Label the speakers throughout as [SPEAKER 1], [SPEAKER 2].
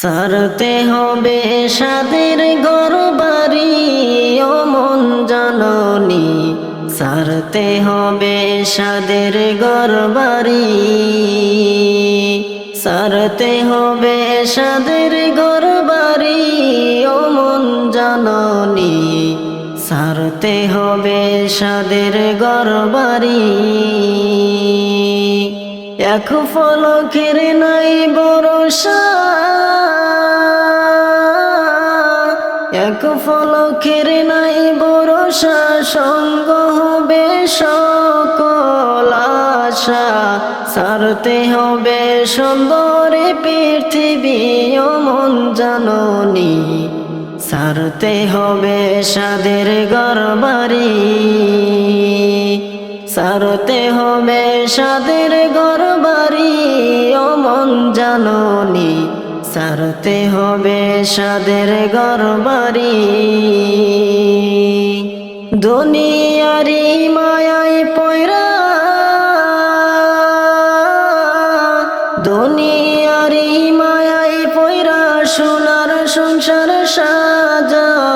[SPEAKER 1] সারতে হবে সাদের ঘর বাড়ি ও মন জাননি। সারতে হবে সাদের ঘর বাড়ি সারতে হবে সাদের ঘর বাড়ি ও মন জাননি। সারতে হবে সাদের ঘর বাড়ি এক ফলকের নাই বরসা এক ফলকের নাই বরসা সঙ্গ হবে সকল আশা। সারতে হবে সুন্দরে পৃথিবী, ও মন জাননি। সারতে হবে সাদের গরবারি। সারতে হবে সাদের গরবারি, ও মন জাননি। সারতে হবে সাদের গরবারি। দুনিয়ারি মায়াই পয়রা। দুনিয়ারি মায়াই পয়রা সোনার সংসার সাজাইয়া।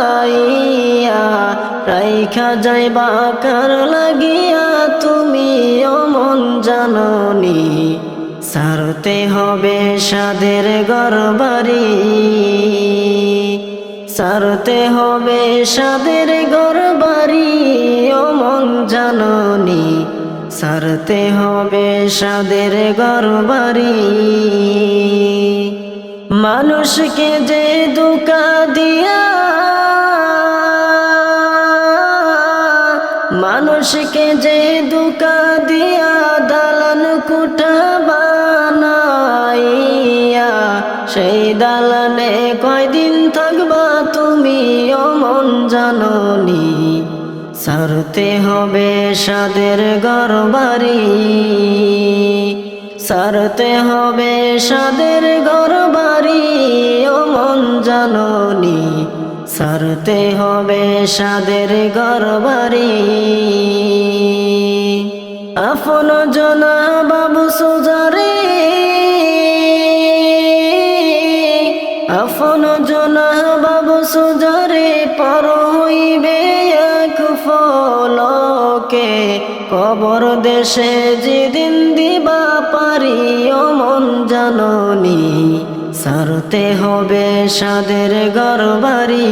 [SPEAKER 1] রাইখা যাইবা কার লাগিয়া তুমি অমন জাননি। সারতে হবে সাদের গরবারি সারতে হবে সাদের গরবারি অমন জাননি, সারতে হবে সাদের গরবারি মানুষকে যে দুকা দিয়া, মানুষকে যে দুকা দিয়া দালান কুটা বানাইয়া সেই দালানে কয়দিন থাকবা তুমি অমন জাননি। সারতে হবে সাদের গরবারি সারতে হবে সাদের গরবারি অমন জাননি। সারতে হবে সাদের গরবারি আপন জনা বাবু সোজারে আপন জনা বাবু সোজারে পর হইবে এক ফলকে। কবর দেশে যেদিন দিবা পারি অমন মন জাননি। সারতে হবে সাদের গরবারি।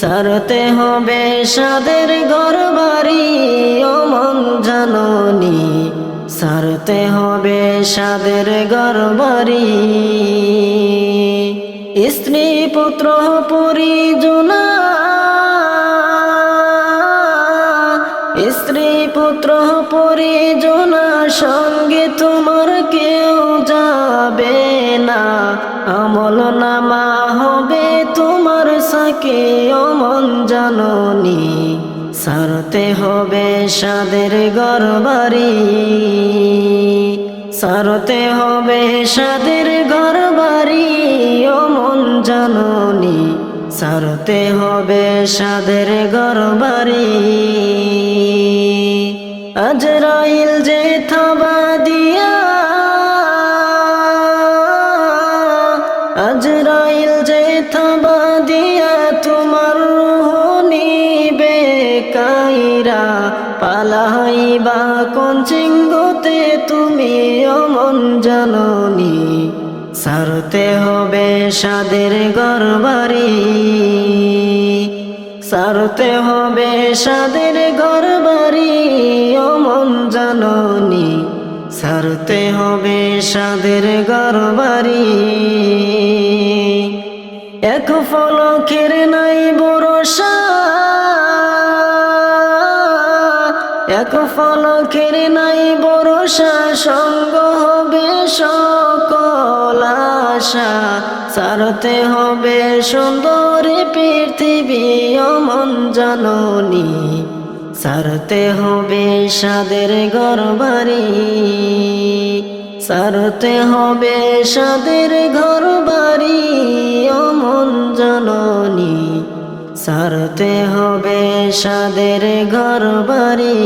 [SPEAKER 1] সারতে হবে সাদের গরবারি অমন মন জাননি। সারতে হবে সাদের গরবারি। পুত্র পরিজনা। স্ত্রী পুত্র পরিজনা, সঙ্গে তোমার কেউ যাবে না। আমল নামা হবে তোমার সাকে অমন জাননি। সারতে হবে সাদের গরবারি। সারতে হবে সাদের গরবারি। জাননি, সারতে হবে সাদের গরবারি। আজরাইল যে থাবা দিয়া, আজরাইল যে থাবা দিয়া তোমার নিবে কাইরা পালাইবা কোন চিঙ্গতে তুমি অমন জাননি। সারতে হবে সাদের গরবারি। সারতে হবে সাদের গরবারি অমন জাননি। সারতে হবে সাদের গরবারি। এক ফলকের নাই বরসা এক ফলকের নাই বরসা সঙ্গ হবে সকল। আশা সারতে হবে সুন্দর পৃথিবী, অমন জাননি। সারতে হবে সাদের গরবারি সারতে হবে সাদের ঘর বাড়ি অমন জননী। সারতে হবে সাদের ঘর বাড়ি